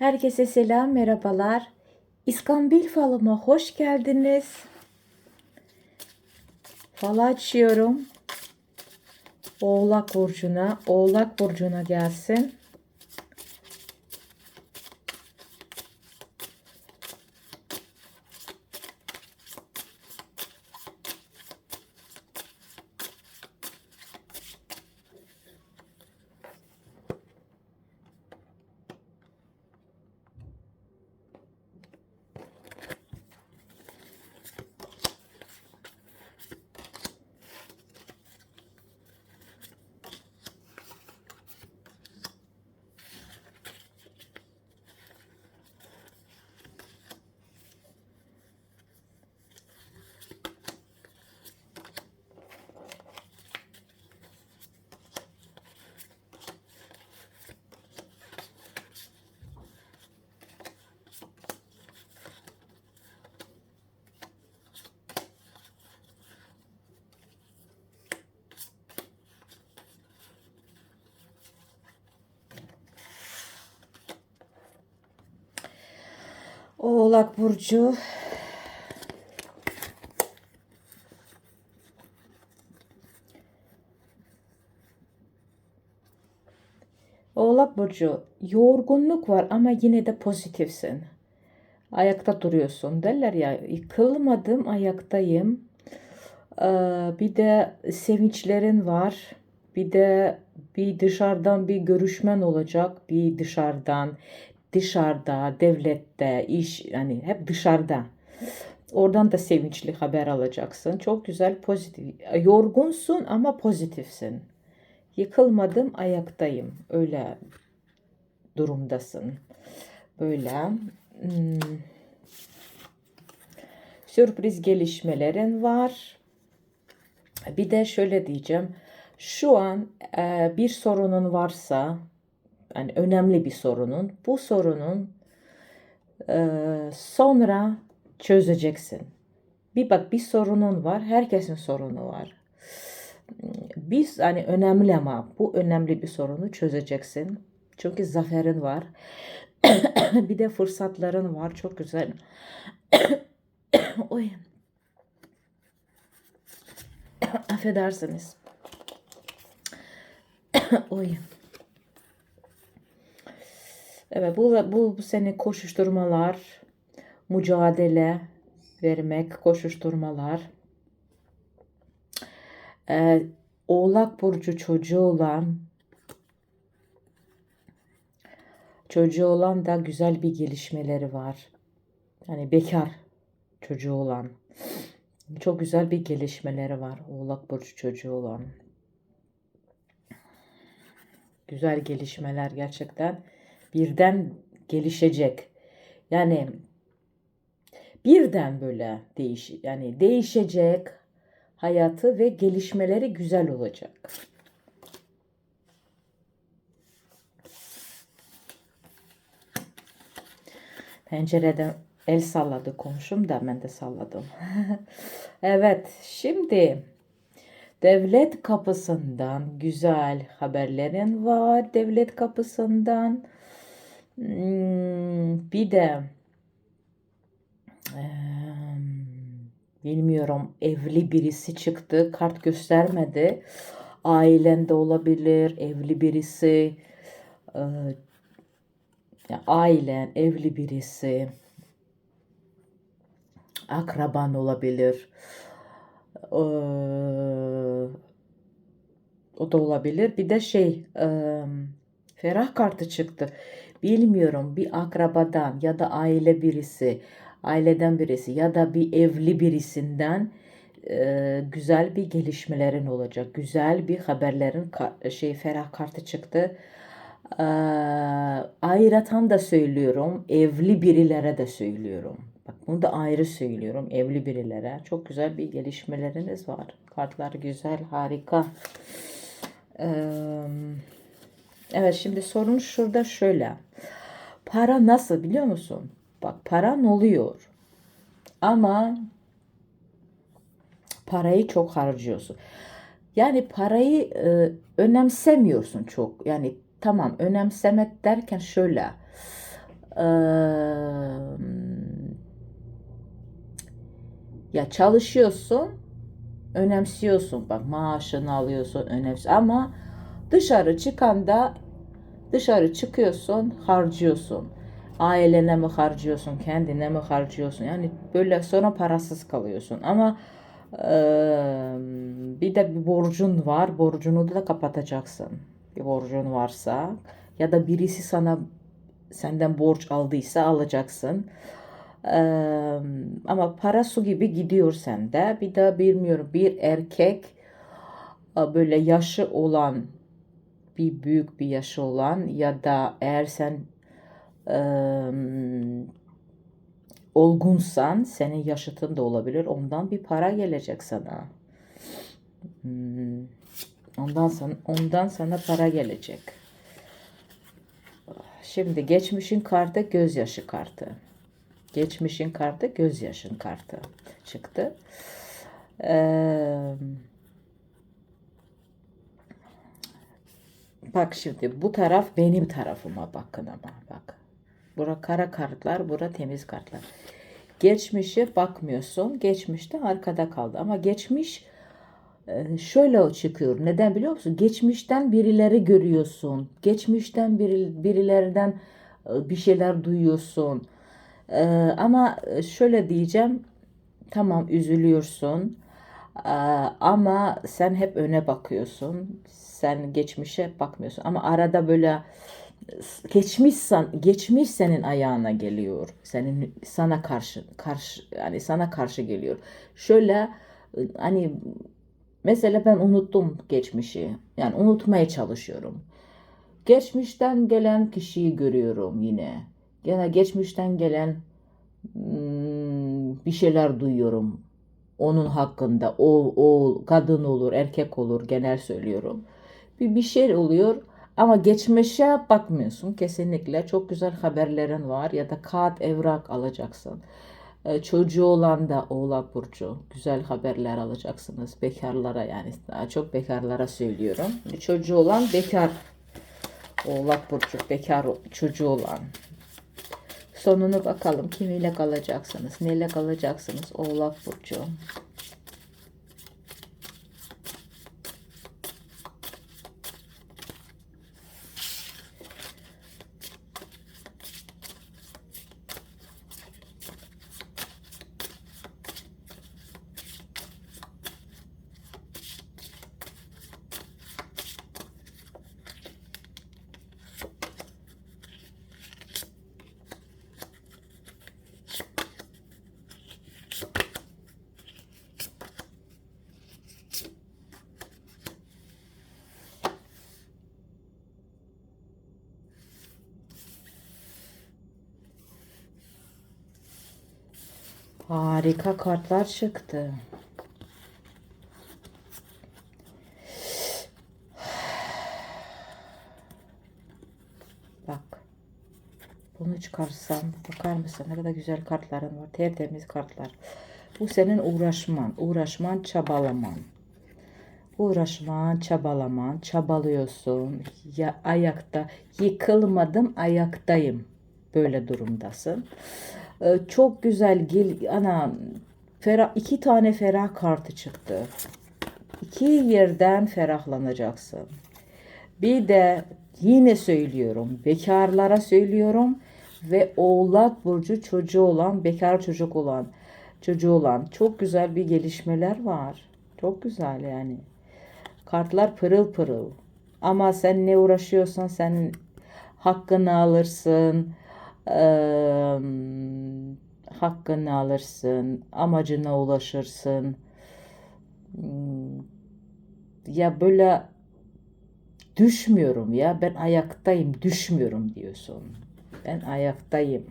Herkese selam, merhabalar. İskambil falıma hoş geldiniz. Falı açıyorum. Oğlak burcuna, Oğlak burcuna gelsin. Oğlak burcu. Oğlak burcu yorgunluk var ama yine de pozitifsin. Ayakta duruyorsun derler ya yıkılmadım ayaktayım. Ee, bir de sevinçlerin var. Bir de bir dışarıdan bir görüşmen olacak. Bir dışarıdan dışarıda, devlette, iş yani hep dışarıda. Oradan da sevinçli haber alacaksın. Çok güzel pozitif. Yorgunsun ama pozitifsin. Yıkılmadım, ayaktayım. Öyle durumdasın. Böyle. Hmm. Sürpriz gelişmelerin var. Bir de şöyle diyeceğim. Şu an e, bir sorunun varsa yani önemli bir sorunun. Bu sorunun e, sonra çözeceksin. Bir bak bir sorunun var. Herkesin sorunu var. Biz hani önemli ama bu önemli bir sorunu çözeceksin. Çünkü zaferin var. bir de fırsatların var. Çok güzel. Oy. Affedersiniz. Oy. Evet bu, bu, sene koşuşturmalar, mücadele vermek, koşuşturmalar. Ee, Oğlak Burcu çocuğu olan çocuğu olan da güzel bir gelişmeleri var. Yani bekar çocuğu olan. Çok güzel bir gelişmeleri var Oğlak Burcu çocuğu olan. Güzel gelişmeler gerçekten birden gelişecek. Yani birden böyle değiş yani değişecek hayatı ve gelişmeleri güzel olacak. Pencereden el salladı komşum da ben de salladım. evet şimdi devlet kapısından güzel haberlerin var. Devlet kapısından Hmm, bir de bilmiyorum evli birisi çıktı. Kart göstermedi. Ailende olabilir, evli birisi, ailen, evli birisi, akraban olabilir. O da olabilir. Bir de şey, ferah kartı çıktı bilmiyorum bir akrabadan ya da aile birisi, aileden birisi ya da bir evli birisinden e, güzel bir gelişmelerin olacak. Güzel bir haberlerin şey ferah kartı çıktı. E, ayratan da söylüyorum. Evli birilere de söylüyorum. Bak bunu da ayrı söylüyorum. Evli birilere. Çok güzel bir gelişmeleriniz var. Kartlar güzel, harika. Eee Evet şimdi sorun şurada şöyle. Para nasıl biliyor musun? Bak paran oluyor. Ama parayı çok harcıyorsun. Yani parayı e, önemsemiyorsun çok. Yani tamam önemsemek derken şöyle. Eee, ya çalışıyorsun, önemsiyorsun. Bak maaşını alıyorsun, önemsiyorsun. Ama dışarı çıkanda dışarı çıkıyorsun, harcıyorsun. Ailene mi harcıyorsun, kendine mi harcıyorsun? Yani böyle sonra parasız kalıyorsun. Ama eee, bir de bir borcun var. Borcunu da kapatacaksın. Bir borcun varsa ya da birisi sana senden borç aldıysa alacaksın. Eee, ama para su gibi gidiyor sende. Bir de bilmiyorum bir erkek e, böyle yaşı olan bir büyük bir yaşı olan ya da eğer sen eee, olgunsan senin yaşıtın da olabilir. Ondan bir para gelecek sana. Hmm, Ondan sana, ondan sana para gelecek. Şimdi geçmişin kartı gözyaşı kartı. Geçmişin kartı gözyaşın kartı çıktı. Eee, bak şimdi bu taraf benim tarafıma bakın ama bak. Bura kara kartlar, bura temiz kartlar. Geçmişe bakmıyorsun. Geçmişte arkada kaldı. Ama geçmiş e, şöyle çıkıyor. Neden biliyor musun? Geçmişten birileri görüyorsun. Geçmişten biri, birilerden e, bir şeyler duyuyorsun. E, ama şöyle diyeceğim. Tamam üzülüyorsun. E, ama sen hep öne bakıyorsun. Sen geçmişe bakmıyorsun. Ama arada böyle geçmiş san, geçmiş senin ayağına geliyor. Senin sana karşı karşı yani sana karşı geliyor. Şöyle hani mesela ben unuttum geçmişi. Yani unutmaya çalışıyorum. Geçmişten gelen kişiyi görüyorum yine. Gene geçmişten gelen hmm, bir şeyler duyuyorum. Onun hakkında o, o kadın olur, erkek olur genel söylüyorum. Bir bir şey oluyor ama geçmişe bakmıyorsun kesinlikle. Çok güzel haberlerin var ya da kağıt evrak alacaksın. Ee, çocuğu olan da Oğlak Burcu güzel haberler alacaksınız. Bekarlara yani daha çok bekarlara söylüyorum. Çocuğu olan bekar Oğlak Burcu bekar çocuğu olan. Sonunu bakalım. Kimiyle kalacaksınız, neyle kalacaksınız? Oğlak Burcu. Harika kartlar çıktı. Bak. Bunu çıkarsam bakar mısın ne kadar güzel kartların var. Tertemiz kartlar. Bu senin uğraşman, uğraşman, çabalaman. Uğraşman, çabalaman, çabalıyorsun. Ya ayakta yıkılmadım, ayaktayım. Böyle durumdasın. Ee, çok güzel gel ana ferah iki tane ferah kartı çıktı. İki yerden ferahlanacaksın. Bir de yine söylüyorum. Bekarlara söylüyorum ve Oğlak burcu çocuğu olan, bekar çocuk olan, çocuğu olan çok güzel bir gelişmeler var. Çok güzel yani. Kartlar pırıl pırıl. Ama sen ne uğraşıyorsan senin hakkını alırsın. Hakkını alırsın. Amacına ulaşırsın. Hmm, Ya böyle düşmüyorum ya. Ben ayaktayım, düşmüyorum diyorsun. Ben ayaktayım.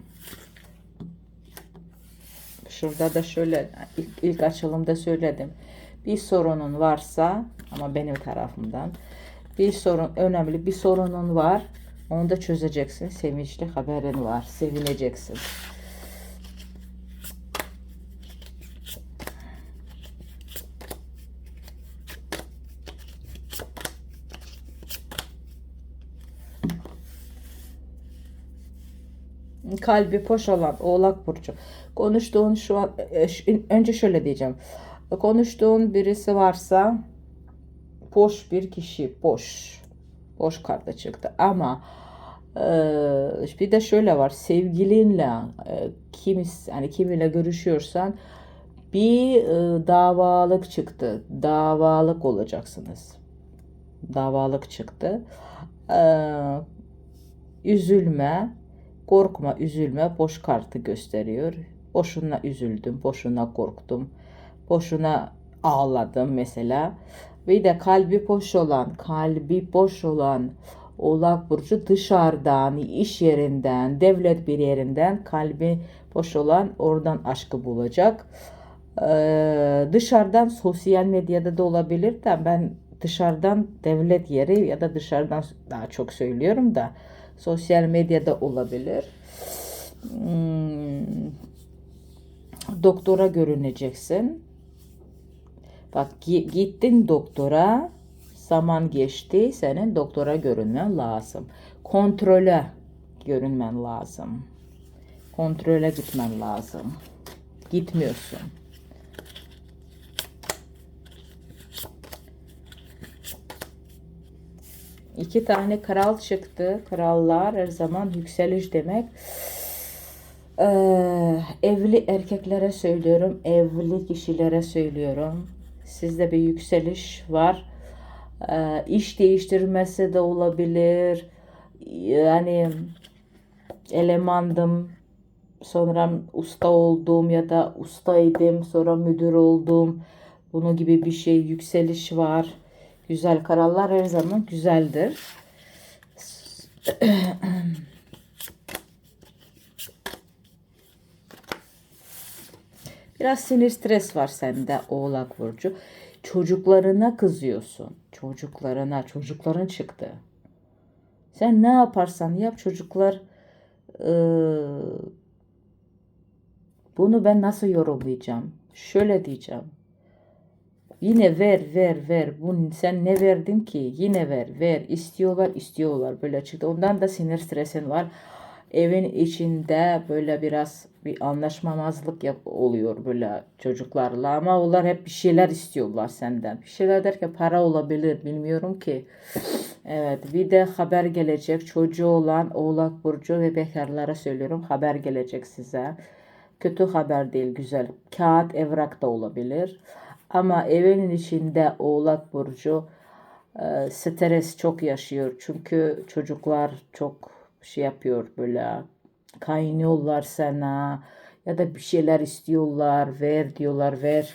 Şurada da şöyle ilk, ilk açılımda söyledim. Bir sorunun varsa ama benim tarafımdan bir sorun önemli bir sorunun var. Onu da çözeceksin. Sevinçli haberin var. Sevineceksin. kalbi boş olan Oğlak Burcu. Konuştuğun şu an e, önce şöyle diyeceğim. Konuştuğun birisi varsa boş bir kişi boş. Boş kartı çıktı ama e, bir de şöyle var sevgilinle e, kim yani kiminle görüşüyorsan bir e, davalık çıktı. Davalık olacaksınız. Davalık çıktı. Üzülme, korkma, üzülme. Boş kartı gösteriyor. Boşuna üzüldüm, boşuna korktum, boşuna ağladım mesela. Bir de kalbi boş olan, kalbi boş olan Oğlak Burcu dışarıdan, iş yerinden, devlet bir yerinden kalbi boş olan oradan aşkı bulacak. Ee, dışarıdan sosyal medyada da olabilir de ben dışarıdan devlet yeri ya da dışarıdan daha çok söylüyorum da sosyal medyada olabilir. Hmm, doktora görüneceksin. Bak gi- gittin doktora, zaman geçti, senin doktora görünmen lazım. Kontrole görünmen lazım. Kontrole gitmen lazım. Gitmiyorsun. İki tane kral çıktı. Krallar her zaman yükseliş demek. Ee, evli erkeklere söylüyorum, evli kişilere söylüyorum. Sizde bir yükseliş var. Ee, iş değiştirmesi de olabilir. Yani elemandım, sonra usta oldum ya da ustaydım, sonra müdür oldum. Bunun gibi bir şey yükseliş var. Güzel kararlar her zaman güzeldir. Biraz sinir stres var sende Oğlak Burcu. Çocuklarına kızıyorsun. Çocuklarına, çocukların çıktı. Sen ne yaparsan yap çocuklar eee, bunu ben nasıl yorumlayacağım? Şöyle diyeceğim. Yine ver ver ver. Bunu sen ne verdin ki? Yine ver ver. İstiyorlar istiyorlar. Böyle çıktı. Ondan da sinir stresin var. Evin içinde böyle biraz bir anlaşmamazlık yap oluyor böyle çocuklarla ama onlar hep bir şeyler istiyorlar senden. Bir şeyler derken para olabilir bilmiyorum ki. Evet bir de haber gelecek çocuğu olan Oğlak Burcu ve bekarlara söylüyorum haber gelecek size. Kötü haber değil güzel. Kağıt evrak da olabilir. Ama evinin içinde Oğlak Burcu e, stres çok yaşıyor. Çünkü çocuklar çok şey yapıyor böyle kaynıyorlar sana ya da bir şeyler istiyorlar ver diyorlar ver.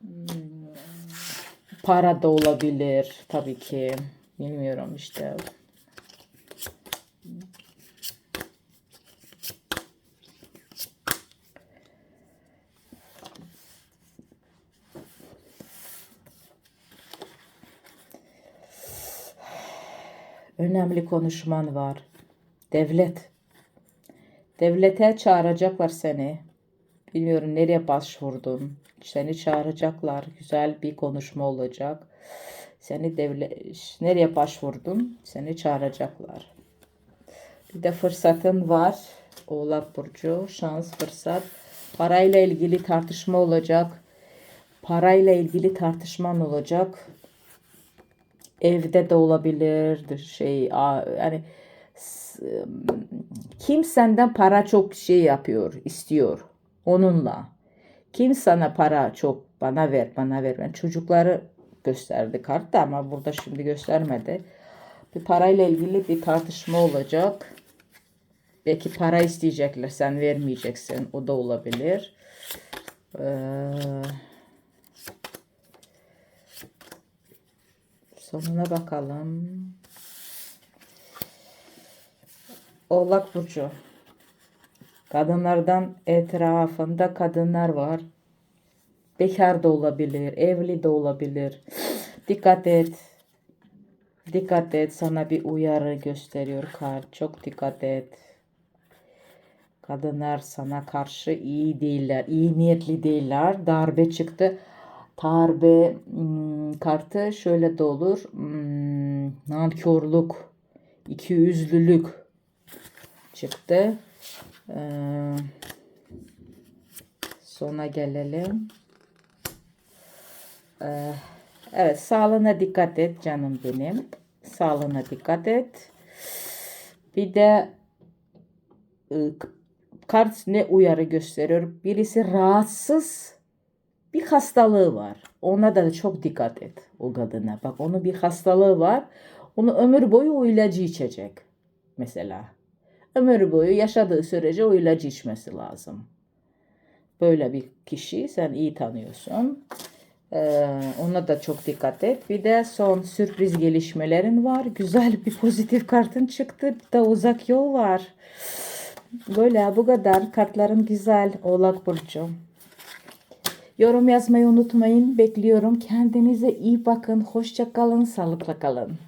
Hmm, Para da olabilir tabii ki. Bilmiyorum işte. Önemli konuşman var. Devlet. Devlete çağıracaklar seni. Bilmiyorum nereye başvurdun. Seni çağıracaklar. Güzel bir konuşma olacak. Seni devlet nereye başvurdun? Seni çağıracaklar. Bir de fırsatın var. Oğlak Burcu. Şans, fırsat. Parayla ilgili tartışma olacak. Parayla ilgili tartışman olacak. Evde de olabilir. Şey, yani kim senden para çok şey yapıyor, istiyor onunla. Kim sana para çok bana ver, bana ver. Ben çocukları gösterdi kartta ama burada şimdi göstermedi. Bir parayla ilgili bir tartışma olacak. Belki para isteyecekler, sen vermeyeceksin. O da olabilir. Ee, sonuna bakalım. Oğlak Burcu. Kadınlardan etrafında kadınlar var. Bekar da olabilir, evli de olabilir. Dikkat et. Dikkat et. Sana bir uyarı gösteriyor kart. Çok dikkat et. Kadınlar sana karşı iyi değiller. iyi niyetli değiller. Darbe çıktı. Darbe hmm, kartı şöyle de olur. Hmm, nankörlük, ikiyüzlülük çıktı. Ee, sona gelelim. Ee, evet sağlığına dikkat et canım benim. Sağlığına dikkat et. Bir de e, kart ne uyarı gösteriyor? Birisi rahatsız bir hastalığı var. Ona da çok dikkat et o kadına. Bak onun bir hastalığı var. Onu ömür boyu o ilacı içecek. Mesela. Ömür boyu yaşadığı sürece o ilacı içmesi lazım. Böyle bir kişi sen iyi tanıyorsun. Ee, ona da çok dikkat et. Bir de son sürpriz gelişmelerin var. Güzel bir pozitif kartın çıktı. De uzak yol var. Böyle bu kadar. Kartların güzel. Oğlak Burcu. Yorum yazmayı unutmayın. Bekliyorum. Kendinize iyi bakın. Hoşça kalın. Sağlıkla kalın.